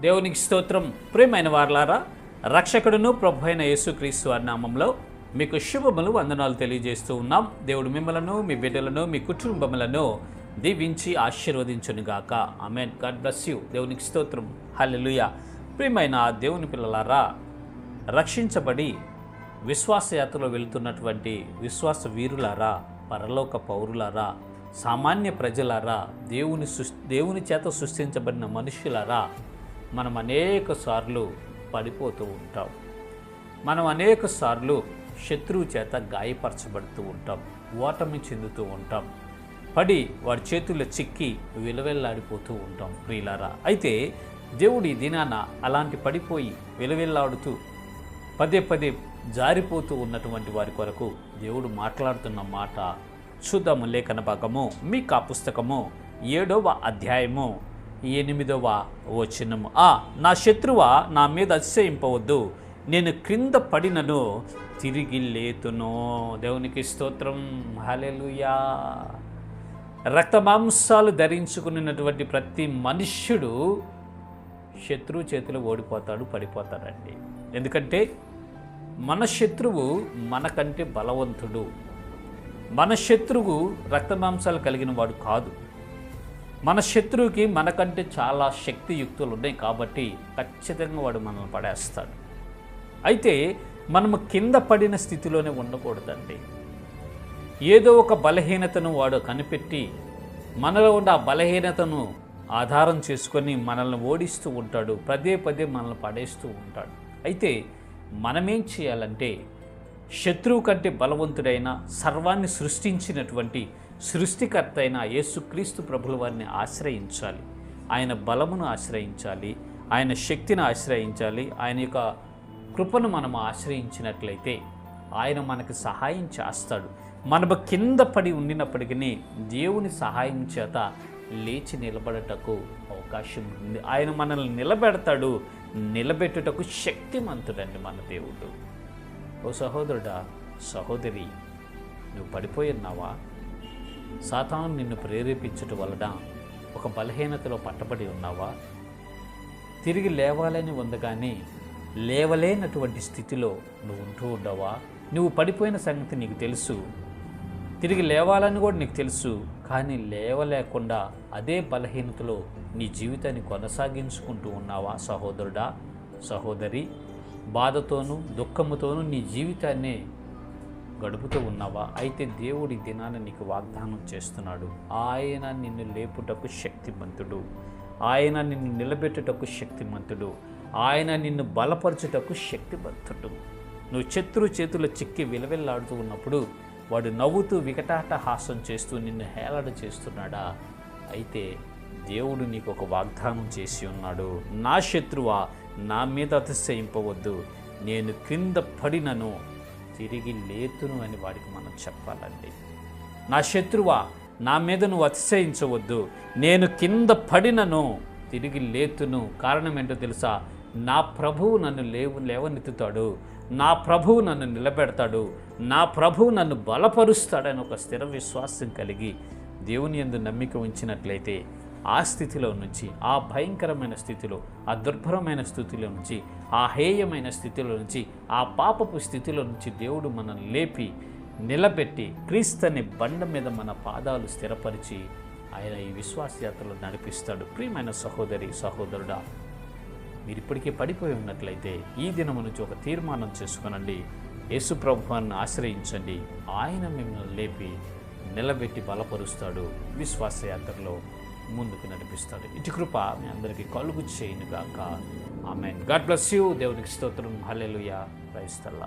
దేవునికి స్తోత్రం. ప్రియమైన వార్లారా రక్షకుడును ప్రభు అయిన యేసుక్రీస్తు వారి నామంలో మీకు శుభములు వందనాలు తెలియజేస్తూ ఉన్నాం. దేవుడు మిమ్మలను మీ బిడ్డలను మీ కుటుంబములను దీవించి ఆశీర్వదించునుగాక. Amen God bless you. దేవునికి స్తోత్రం. హల్లెలుయ. ప్రియమైన దేవుని పిల్లలారా రక్షించబడి విశ్వాసయాత్రలో వెళుతున్నటువంటి విశ్వాస వీరులారా పరలోక పౌరులారా సామాన్య ప్రజలారా దేవుని సృష్ దేవుని చేత సృష్టించబడిన మనుషులారా మనం అనేక సార్లు పడిపోతూ ఉంటాం. మనం అనేక సార్లు శత్రువు చేత గాయపరచబడుతూ ఉంటాం. ఓటమి చెందుతూ ఉంటాం. పడి వాడి చేతుల్లో చిక్కి విలవెల్లాడిపోతూ ఉంటాం ప్రియులారా. అయితే దేవుడి దినాన అలాంటి పడిపోయి విలవెల్లాడుతూ పదే పదే జారిపోతూ ఉన్నటువంటి వారి కొరకు దేవుడు మాట్లాడుతున్న మాట చూద్దాము లేఖన భాగము మీ కా పుస్తకము ఏడవ అధ్యాయము ఎనిమిదవ వచనము. ఆ నా శత్రువ నా మీద అతిశయింపవద్దు. నేను క్రింద పడినను తిరిగి లేతును. దేవునికి స్తోత్రం. హల్లెలూయా. రక్తమాంసాలు ధరించుకున్నటువంటి ప్రతి మనుష్యుడు శత్రువు చేతిలో ఓడిపోతాడు పడిపోతాడండి. ఎందుకంటే మన శత్రువు మనకంటే బలవంతుడు. మన శత్రువు రక్తమాంసాలు కలిగిన వాడు కాదు. మన శత్రువుకి మనకంటే చాలా శక్తియుక్తులు ఉన్నాయి కాబట్టి ఖచ్చితంగా వాడు మనల్ని పడేస్తాడు. అయితే మనము కింద పడిన స్థితిలోనే ఉండకూడదండి. ఏదో ఒక బలహీనతను వాడు కనిపెట్టి మనలో ఉన్న ఆ బలహీనతను ఆధారం చేసుకొని మనల్ని ఓడిస్తూ ఉంటాడు. పదే పదే మనల్ని పడేస్తూ ఉంటాడు. అయితే మనమేం చేయాలంటే శత్రువు కంటే బలవంతుడైన సర్వాన్ని సృష్టించినటువంటి సృష్టికర్త అయిన యేసుక్రీస్తు ప్రభుల వారిని ఆశ్రయించాలి. ఆయన బలమును ఆశ్రయించాలి. ఆయన శక్తిని ఆశ్రయించాలి. ఆయన యొక్క కృపను మనం ఆశ్రయించినట్లయితే ఆయన మనకు సహాయం చేస్తాడు. మనము కింద పడి ఉండినప్పటికీ దేవుని సహాయం చేత లేచి నిలబడటకు అవకాశం ఉంది. ఆయన మనల్ని నిలబెడతాడు. నిలబెట్టుటకు శక్తిమంతుడండి మన దేవుడు. ఓ సహోదరుడా సహోదరి నువ్వు పడిపోయి ఉన్నావా? సాతాను నిన్ను ప్రేరేపించటం వలన ఒక బలహీనతలో పట్టబడి ఉన్నావా? తిరిగి లేవాలని ఉంది కానీ లేవలేనటువంటి స్థితిలో నువ్వు ఉంటూ ఉండవా? నువ్వు పడిపోయిన సంగతి నీకు తెలుసు. తిరిగి లేవాలని కూడా నీకు తెలుసు. కానీ లేవలేకుండా అదే బలహీనతలో నీ జీవితాన్ని కొనసాగించుకుంటూ ఉన్నావా సహోదరుడా? సహోదరి బాధతోనూ దుఃఖముతోనూ నీ జీవితాన్ని గడుపుతూ ఉన్నావా? అయితే దేవుడి దినాన్ని నీకు వాగ్దానం చేస్తున్నాడు. ఆయన నిన్ను లేపుటకు శక్తిమంతుడు. ఆయన నిన్ను నిలబెట్టుటకు శక్తిమంతుడు. ఆయన నిన్ను బలపరచుటకు శక్తిమంతుడు. నువ్వు శత్రు చేతుల చిక్కి విలవిల్లాడుతూ ఉన్నప్పుడు వాడు నవ్వుతూ వికటాట హాసం చేస్తూ నిన్ను హేళన చేస్తున్నాడా? అయితే దేవుడు నీకు ఒక వాగ్దానం చేసి ఉన్నాడు. నా శత్రువా నా మీద అతిశయింపవద్దు. నేను క్రింద పడినను తిరిగి లేతును అని వాడికి మనం చెప్పాలండి. నా శత్రువా నా మీద నువ్వు అతిశయించవద్దు. నేను కింద పడినను తిరిగి లేతును. కారణం ఏంటో తెలుసా? నా ప్రభువు నన్ను లేవు లేవనెత్తుతాడు. నా ప్రభువు నన్ను నిలబెడతాడు. నా ప్రభువు నన్ను బలపరుస్తాడని ఒక స్థిర విశ్వాసం కలిగి దేవుని ఎందు నమ్మిక ఉంచినట్లయితే ఆ స్థితిలో నుంచి ఆ భయంకరమైన స్థితిలో ఆ దుర్భరమైన స్థితిలో నుంచి ఆ హేయమైన స్థితిలో నుంచి ఆ పాపపు స్థితిలో నుంచి దేవుడు మనల్ని లేపి నిలబెట్టి క్రీస్తని బండ మీద మన పాదాలు స్థిరపరిచి ఆయన ఈ విశ్వాసయాత్రలో నడిపిస్తాడు. ప్రియమైన సహోదరి సహోదరుడా మీరు ఇప్పటికే పడిపోయి ఉన్నట్లయితే ఈ దినము నుంచి ఒక తీర్మానం చేసుకునండి. యేసు ప్రభువాన్ని ఆశ్రయించండి. ఆయన మిమ్మల్ని లేపి నిలబెట్టి బలపరుస్తాడు విశ్వాసయాత్రలో ముందుకు నడిపిస్తాడు. ఇటు కృప మీ అందరికీ కలుగు చేయనుగాక. ఆమెన్. God bless you. దేవునికి స్తోత్రం. హల్లెలూయా. క్రైస్తల్లా